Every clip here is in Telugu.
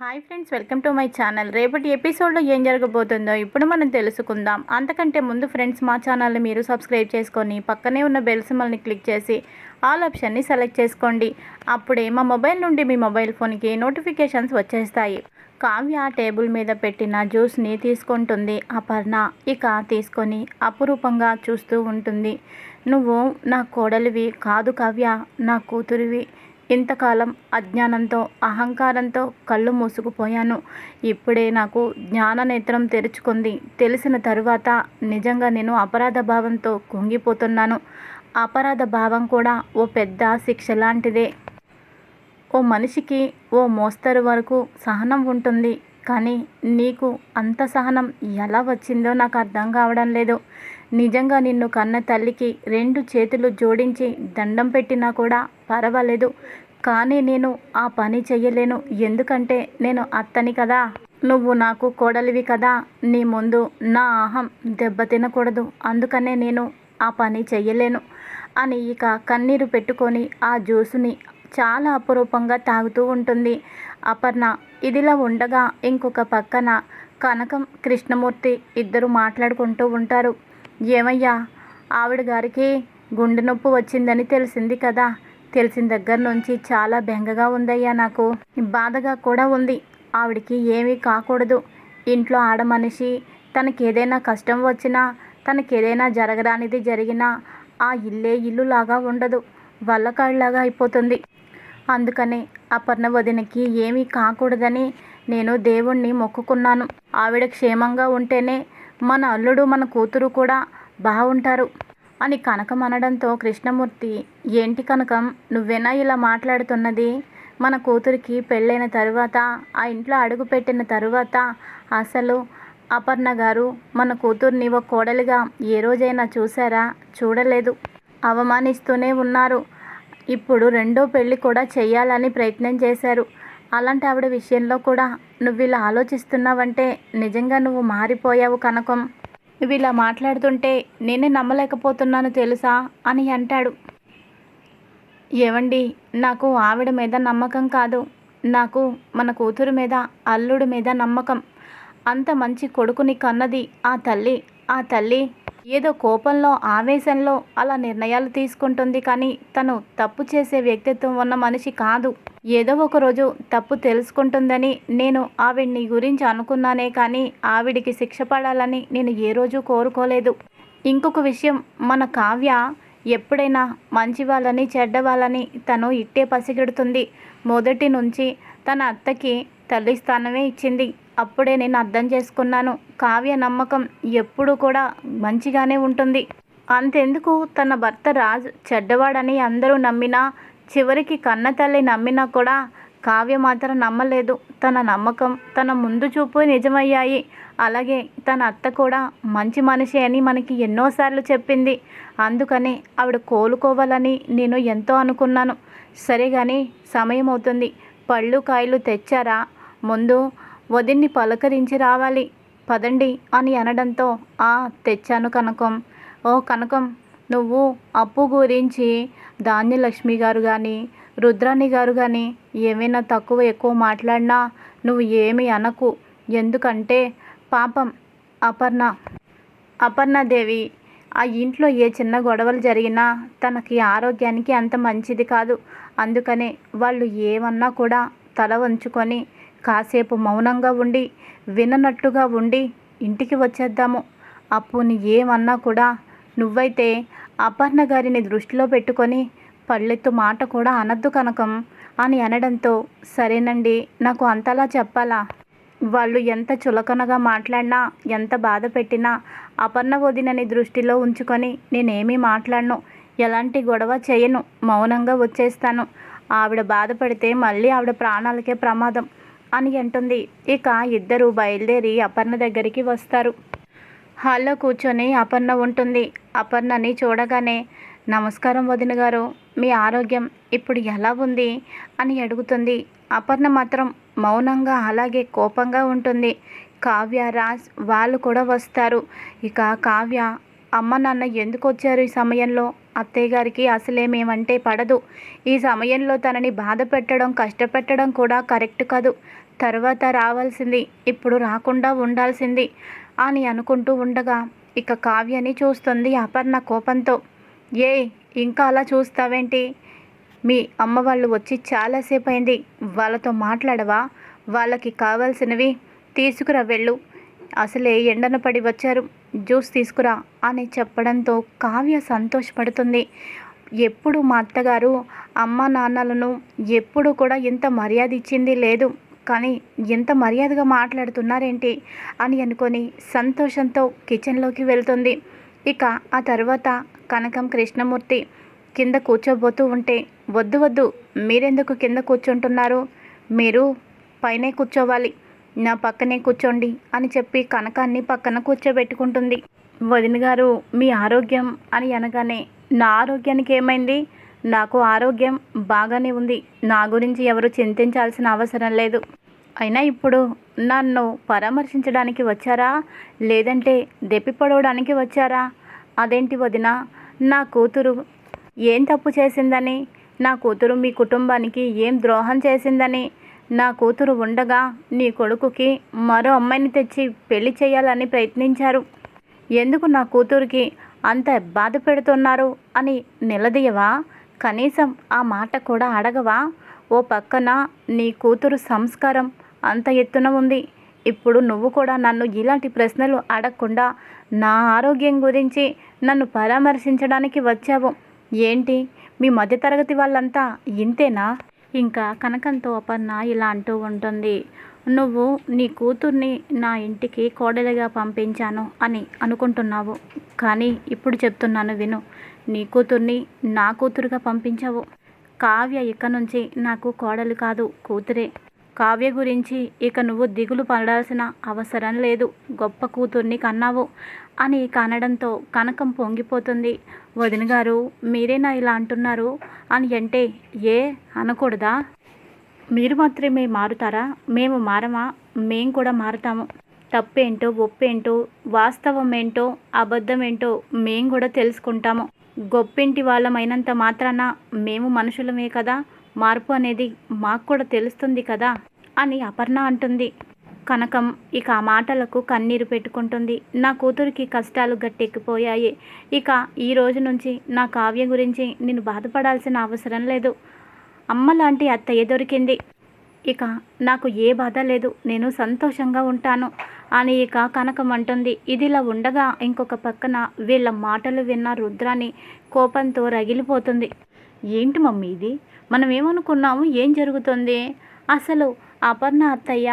Hi friends welcome to my channel. రేపటి ఎపిసోడ్లో ఏం జరగబోతుందో ఇప్పుడు మనం తెలుసుకుందాం. అంతకంటే ముందు ఫ్రెండ్స్ మా ఛానల్ని మీరు సబ్స్క్రైబ్ చేసుకొని పక్కనే ఉన్న బెల్ సిమల్ని క్లిక్ చేసి ఆల్ ఆప్షన్ని సెలెక్ట్ చేసుకోండి. అప్పుడే మా మొబైల్ నుండి మీ మొబైల్ ఫోన్కి నోటిఫికేషన్స్ వచ్చేస్తాయి. కావ్య టేబుల్ మీద పెట్టిన జ్యూస్ని తీసుకుంటుంది అపర్ణ. ఇక తీసుకొని అపురూపంగా చూస్తూ ఉంటుంది. నువ్వు నా కోడలివి కాదు కావ్య నా కూతురివి. ఇంతకాలం అజ్ఞానంతో అహంకారంతో కళ్ళు మూసుకుపోయాను. ఇప్పుడే నాకు జ్ఞాన నేత్రం తెరుచుకుంది. తెలిసిన తరువాత నిజంగా నేను అపరాధ భావంతో కుంగిపోతున్నాను. అపరాధ భావం కూడా ఓ పెద్ద శిక్ష లాంటిదే. ఓ మనిషికి ఓ మోస్తరు వరకు సహనం ఉంటుంది. కానీ నీకు అంత సహనం ఎలా వచ్చిందో నాకు అర్థం కావడం లేదు. నిజంగా నిన్ను కన్న తల్లికి రెండు చేతులు జోడించి దండం పెట్టినా కూడా పర్వాలేదు. కానీ నేను ఆ పని చెయ్యలేను. ఎందుకంటే నేను అత్తని కదా. నువ్వు నాకు కోడలివి కదా. నీ ముందు నా అహం దెబ్బతినకూడదు అందుకనే నేను ఆ పని చెయ్యలేను. అని ఇక కన్నీరు పెట్టుకొని ఆ జ్యూసుని చాలా అపురూపంగా తాగుతూ ఉంటుంది. అపర్ణ ఇదిలా ఉండగా ఇంకొక పక్కన కనకం కృష్ణమూర్తి ఇద్దరు మాట్లాడుకుంటూ ఉంటారు. ఏమయ్యా? ఆవిడ గారికి గుండె నొప్పి వచ్చిందని తెలిసింది కదా. తెలిసిన దగ్గర నుంచి చాలా బెంగగా ఉందయ్యా నాకు. బాధగా కూడా ఉంది. ఆవిడికి ఏమీ కాకూడదు. ఇంట్లో ఆడమనిషి తనకి ఏదైనా కష్టం వచ్చినా తనకి ఏదైనా జరగరానిది జరిగినా ఆ ఇల్లే ఇల్లులాగా ఉండదు. వల్లకాళ్ళలాగా అయిపోతుంది. అందుకనే అపర్ణ వదినకి ఏమీ కాకూడదని నేను దేవుణ్ణి మొక్కుకున్నాను. ఆవిడ క్షేమంగా ఉంటేనే మన అల్లుడు మన కూతురు కూడా బాగుంటారు అని కనకం అనడంతో కృష్ణమూర్తి ఏంటి కనకం నువ్వేనా ఇలా మాట్లాడుతున్నది? మన కూతురికి పెళ్ళైన తరువాత ఆ ఇంట్లో అడుగుపెట్టిన తరువాత అసలు అపర్ణ గారు మన కూతుర్ని ఒక కోడలిగా ఏ రోజైనా చూసారా? చూడలేదు. అవమానిస్తూనే ఉన్నారు. ఇప్పుడు రెండో పెళ్ళి కూడా చేయాలని ప్రయత్నం చేశారు. అలాంటి ఆవిడ విషయంలో కూడా నువ్వు ఇలా ఆలోచిస్తున్నావంటే నిజంగా నువ్వు మారిపోయావు కనకం. నువ్వు ఇలా మాట్లాడుతుంటే నేనే నమ్మలేకపోతున్నాను తెలుసా అని అంటాడు. ఏవండి నాకు ఆవిడ మీద నమ్మకం కాదు. నాకు మన కూతురు మీద అల్లుడి మీద నమ్మకం. అంత మంచి కొడుకుని కన్నది ఆ తల్లి. ఆ తల్లి ఏదో కోపంలో ఆవేశంలో అలా నిర్ణయాలు తీసుకుంటుంది కానీ తను తప్పు చేసే వ్యక్తిత్వం ఉన్న మనిషి కాదు. ఏదో ఒక రోజు తప్పు తెలుసుకుంటుందని నేను ఆవిడ్ని గురించి అనుకున్నానే కానీ ఆవిడికి శిక్ష పడాలని నేను ఏ రోజు కోరుకోలేదు. ఇంకొక విషయం మన కావ్య ఎప్పుడైనా మంచి వాళ్ళని చెడ్డ వాళ్ళని తను ఇట్టే పసిగెడుతుంది. మొదటి నుంచి తన అత్తకి తల్లి స్థానమే ఇచ్చింది. అప్పుడే నేను అర్థం చేసుకున్నాను. కావ్య నమ్మకం ఎప్పుడూ కూడా మంచిగానే ఉంటుంది. అంతెందుకు? తన భర్త రాజ్ చెడ్డవాడని అందరూ నమ్మినా చివరికి కన్న తల్లి నమ్మినా కూడా కావ్య మాత్రం నమ్మలేదు. తన నమ్మకం తన ముందు చూపు నిజమయ్యాయి. అలాగే తన అత్త కూడా మంచి మనిషి అని మనకి ఎన్నోసార్లు చెప్పింది. అందుకని ఆవిడ కోలుకోవాలని నేను ఎంతో అనుకున్నాను. సరే కానీ సమయం అవుతుంది పళ్ళు కాయలు తెచ్చారా? ముందు వదిన్ని పలకరించి రావాలి. పదండి అని అనడంతో ఆ తెచ్చాను కనకం. ఓ కనకం నువ్వు అప్పు గురించి ధాన్యలక్ష్మి గారు కానీ రుద్రాణి గారు కానీ ఏమైనా తక్కువ ఎక్కువ మాట్లాడినా నువ్వు ఏమి అనకు. ఎందుకంటే పాపం అపర్ణ అపర్ణదేవి ఆ ఇంట్లో ఏ చిన్న గొడవలు జరిగినా తనకి ఆరోగ్యానికి అంత మంచిది కాదు. అందుకనే వాళ్ళు ఏమన్నా కూడా తల వంచుకొని కాసేపు మౌనంగా ఉండి విననట్టుగా ఉండి ఇంటికి వచ్చేద్దాము. అప్పుని ఏమన్నా కూడా నువ్వైతే అపర్ణ గారిని దృష్టిలో పెట్టుకొని పళ్ళెత్తు మాట కూడా అనద్దు కనకం అని అనడంతో సరేనండి నాకు అంతలా చెప్పాలా? వాళ్ళు ఎంత చులకనగా మాట్లాడినా ఎంత బాధ పెట్టినా అపర్ణ వదినని దృష్టిలో ఉంచుకొని నేనేమీ మాట్లాడను. ఎలాంటి గొడవ చేయను. మౌనంగా వచ్చేస్తాను. ఆవిడ బాధపడితే మళ్ళీ ఆవిడ ప్రాణాలకే ప్రమాదం. అని అంటుంది. ఇక ఇద్దరు బయలుదేరి అపర్ణ దగ్గరికి వస్తారు. హాల్లో కూర్చొని అపర్ణ ఉంటుంది. అపర్ణని చూడగానే నమస్కారం వదిన గారు మీ ఆరోగ్యం ఇప్పుడు ఎలా ఉంది? అని అడుగుతుంది. అపర్ణ మాత్రం మౌనంగా అలాగే కోపంగా ఉంటుంది. కావ్య రాజ్ వాళ్ళు కూడా వస్తారు. ఇక కావ్య అమ్మ నాన్న ఎందుకు వచ్చారు ఈ సమయంలో? అత్తయ్య గారికి అసలేమేమంటే పడదు. ఈ సమయంలో తనని బాధ పెట్టడం కష్టపెట్టడం కూడా కరెక్ట్ కాదు. తర్వాత రావాల్సింది ఇప్పుడు రాకుండా ఉండాల్సింది అని అనుకుంటూ ఉండగా ఇక కావ్యని చూస్తుంది అపర్ణ కోపంతో. ఏ ఇంకా అలా చూస్తావేంటి? మీ అమ్మ వాళ్ళు వచ్చి చాలాసేపు అయింది వాళ్ళతో మాట్లాడవా? వాళ్ళకి కావాల్సినవి తీసుకురా వెళ్ళు. అసలే ఎండన పడి వచ్చారు. జ్యూస్ తీసుకురా అని చెప్పడంతో కావ్య సంతోషపడుతుంది. ఎప్పుడు మా అత్తగారు అమ్మ నాన్నలను ఎప్పుడు కూడా ఇంత మర్యాద ఇచ్చింది లేదు. కానీ ఎంత మర్యాదగా మాట్లాడుతున్నారేంటి అని అనుకొని సంతోషంతో కిచెన్లోకి వెళ్తుంది. ఇక ఆ తర్వాత కనకం కృష్ణమూర్తి కింద కూర్చోబోతూ ఉంటే వద్దు వద్దు మీరెందుకు కింద కూర్చుంటున్నారు? మీరు పైనే కూర్చోవాలి. నా పక్కనే కూర్చోండి అని చెప్పి కనకాన్ని పక్కన కూర్చోబెట్టుకుంటుంది. వదిన గారు మీ ఆరోగ్యం అని అనగానే నా ఆరోగ్యానికి ఏమైంది? నాకు ఆరోగ్యం బాగానే ఉంది. నా గురించి ఎవరు చింతించాల్సిన అవసరం లేదు. అయినా ఇప్పుడు నన్ను పరామర్శించడానికి వచ్చారా? లేదంటే దెప్పిపడవడానికి వచ్చారా? అదేంటి వదిన నా కూతురు ఏం తప్పు చేసిందని? నా కూతురు మీ కుటుంబానికి ఏం ద్రోహం చేసిందని? నా కూతురు ఉండగా నీ కొడుకుకి మరో అమ్మాయిని తెచ్చి పెళ్ళి చేయాలని ప్రయత్నించారు. ఎందుకు నా కూతురికి అంత బాధ పెడుతున్నారు అని నిలదీయవా? కనీసం ఆ మాట కూడా అడగవా? ఓ పక్కన నీ కూతురు సంస్కారం అంత ఎత్తున ఉంది. ఇప్పుడు నువ్వు కూడా నన్ను ఇలాంటి ప్రశ్నలు అడగకుండా నా ఆరోగ్యం గురించి నన్ను పరామర్శించడానికి వచ్చావు. ఏంటి? మీ మధ్యతరగతి వాళ్ళంతా ఇంతేనా? ఇంకా కనకంతో అపర్ణ ఇలా అంటూ ఉంటుంది. నువ్వు నీ కూతుర్ని నా ఇంటికి కోడలిగా పంపించాను అని అనుకుంటున్నావు. కానీ ఇప్పుడు చెప్తున్నాను విను. నీ కూతుర్ని నా కూతురుగా పంపించావు. కావ్య ఇక నుంచి నాకు కోడలు కాదు కూతురే. కావ్య గురించి ఇక నువ్వు దిగులు పడాల్సిన అవసరం లేదు. గొప్ప కూతుర్ని కన్నావు అని కనడంతో కనకం పొంగిపోతుంది. వదిన గారు మీరేనా ఇలా అంటున్నారు? అని అంటే ఏ? అనకూడదా? మీరు మాత్రమే మారుతారా? మేము మారమా? మేము కూడా మారుతాము. తప్పేంటో ఒప్పేంటో వాస్తవం ఏంటో అబద్ధం ఏంటో మేము కూడా తెలుసుకుంటాము. గొప్పింటి వాళ్ళమైనంత మాత్రాన మేము మనుషులమే కదా? మార్పు అనేది మాకు కూడా తెలుస్తుంది కదా అని అపర్ణ అంటుంది. కనకం ఇక ఆ మాటలకు కన్నీరు పెట్టుకుంటుంది. నా కూతురికి కష్టాలు గట్టెక్కిపోయాయి. ఇక ఈ రోజు నుంచి నా కావ్య గురించి నేను బాధపడాల్సిన అవసరం లేదు. అమ్మ లాంటి అత్తయ్య దొరికింది ఇక నాకు ఏ బాధ లేదు. నేను సంతోషంగా ఉంటాను అని ఇక కనకం అంటుంది. ఇదిలా ఉండగా ఇంకొక పక్కన వీళ్ళ మాటలు విన్న రుద్రాని కోపంతో రగిలిపోతుంది. ఏంటి మమ్మీ ఇది? మనం ఏమనుకున్నాము ఏం జరుగుతుంది? అసలు అపర్ణ అత్తయ్య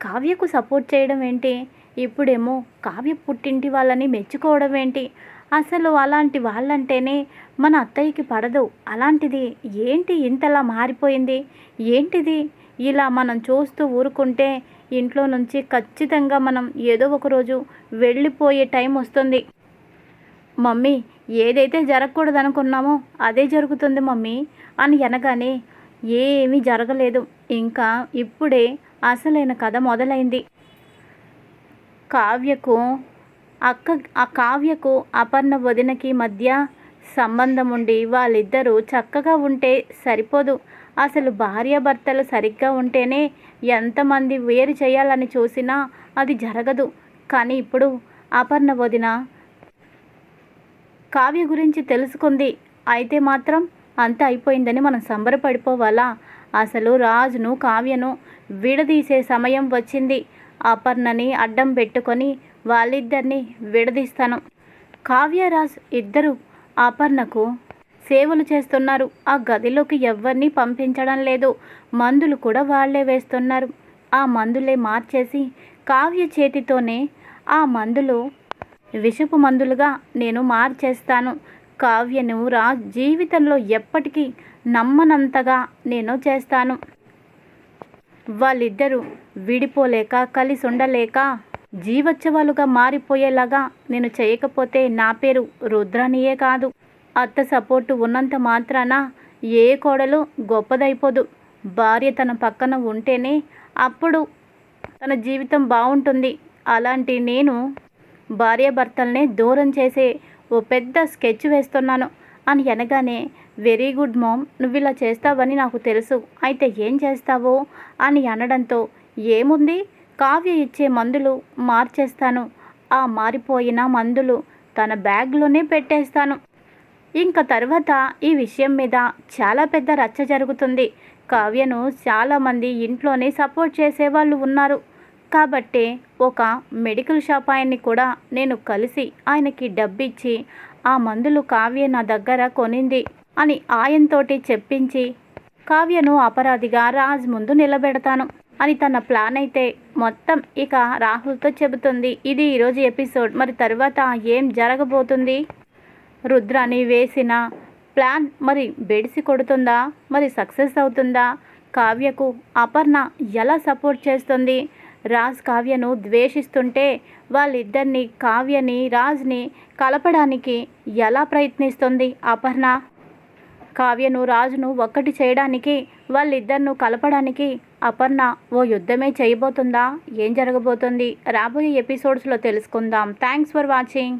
కావ్యకు సపోర్ట్ చేయడం ఏంటి? ఇప్పుడేమో కావ్య పుట్టింటి వాళ్ళని మెచ్చుకోవడం ఏంటి? అసలు అలాంటి వాళ్ళంటేనే మన అత్తయ్యకి పడదు. అలాంటిది ఏంటి ఇంతలా మారిపోయింది? ఏంటిది? ఇలా మనం చూస్తూ ఊరుకుంటే ఇంట్లో నుంచి ఖచ్చితంగా మనం ఏదో ఒక రోజు వెళ్ళిపోయే టైం వస్తుంది. మమ్మీ ఏదైతే జరగకూడదు అనుకున్నామో అదే జరుగుతుంది మమ్మీ అని అనగానే ఏమీ జరగలేదు. ఇంకా ఇప్పుడే అసలైన కథ మొదలైంది. కావ్యకు అక్క ఆ కావ్యకు అపర్ణ వదినకి మధ్య సంబంధం ఉండి వాళ్ళిద్దరూ చక్కగా ఉంటే సరిపోదు. అసలు భార్యాభర్తలు సరిగ్గా ఉంటేనే ఎంతమంది వేరు చేయాలని చూసినా అది జరగదు. కానీ ఇప్పుడు అపర్ణ వదిన కావ్య గురించి తెలుసుకుంది. అయితే మాత్రం అంత అయిపోయిందని మనం సంబరపడిపోవాలా? అసలు రాజును కావ్యను విడదీసే సమయం వచ్చింది. అపర్ణని అడ్డం పెట్టుకొని వాళ్ళిద్దరిని విడదీస్తాను. కావ్యరాజ్ ఇద్దరు అపర్ణకు సేవలు చేస్తున్నారు. ఆ గదిలోకి ఎవరిని పంపించడం లేదు. మందులు కూడా వాళ్ళే వేస్తున్నారు. ఆ మందులే మార్చేసి కావ్య చేతితోనే ఆ మందులు విషపు మందులుగా నేను మార్చేస్తాను. కావ్యను రా. జీవితంలో ఎప్పటికీ నమ్మనంతగా నేను చేస్తాను. వాళ్ళిద్దరూ విడిపోలేక కలిసి ఉండలేక జీవోత్సవాలుగా మారిపోయేలాగా నేను చేయకపోతే నా పేరు రుద్రానియే కాదు. అత్త సపోర్టు ఉన్నంత మాత్రాన ఏ కోడలు గొప్పదైపోదు. భార్య తన పక్కన ఉంటేనే అప్పుడు తన జీవితం బాగుంటుంది. అలాంటి నేను భార్యాభర్తల్నే దూరం చేసి ఓ పెద్ద స్కెచ్ వేస్తున్నాను. అని అనగానే వెరీ గుడ్ మామ్ నువ్వు ఇలా చేస్తావని నాకు తెలుసు. అయితే ఏం చేస్తావో? అని అనడంతో ఏముంది? కావ్య ఇచ్చే మందులు మార్చేస్తాను. ఆ మారిపోయిన మందులు తన బ్యాగ్లోనే పెట్టేస్తాను. ఇంకా తర్వాత ఈ విషయం మీద చాలా పెద్ద రచ్చ జరుగుతుంది. కావ్యను చాలామంది ఇంట్లోనే సపోర్ట్ చేసేవాళ్ళు ఉన్నారు. కాబట్టి ఒక మెడికల్ షాప్ ఆయన్ని కూడా నేను కలిసి ఆయనకి డబ్బిచ్చి ఆ మందులు కావ్య నా దగ్గర కొనింది అని ఆయనతోటి చెప్పించి కావ్యను అపరాధిగా రాజ్ ముందు నిలబెడతాను అని తన ప్లాన్ అయితే మొత్తం ఇక రాహుల్తో చెబుతుంది. ఇది ఈరోజు ఎపిసోడ్. మరి తర్వాత ఏం జరగబోతుంది? రుద్రాని వేసిన ప్లాన్ మరి బెడిసి కొడుతుందా? మరి సక్సెస్ అవుతుందా? కావ్యకు అపర్ణ ఎలా సపోర్ట్ చేస్తుంది? రాజ్ కావ్యను ద్వేషిస్తుంటే వాళ్ళిద్దరిని కావ్యని రాజ్ని కలపడానికి ఎలా ప్రయత్నిస్తుంది అపర్ణ? కావ్యను రాజును ఒక్కటి చేయడానికి వాళ్ళిద్దరిను కలపడానికి అపర్ణ ఓ యుద్ధమే చేయబోతుందా? ఏం జరగబోతుంది? రాబోయే ఎపిసోడ్స్లో తెలుసుకుందాం. Thanks for watching.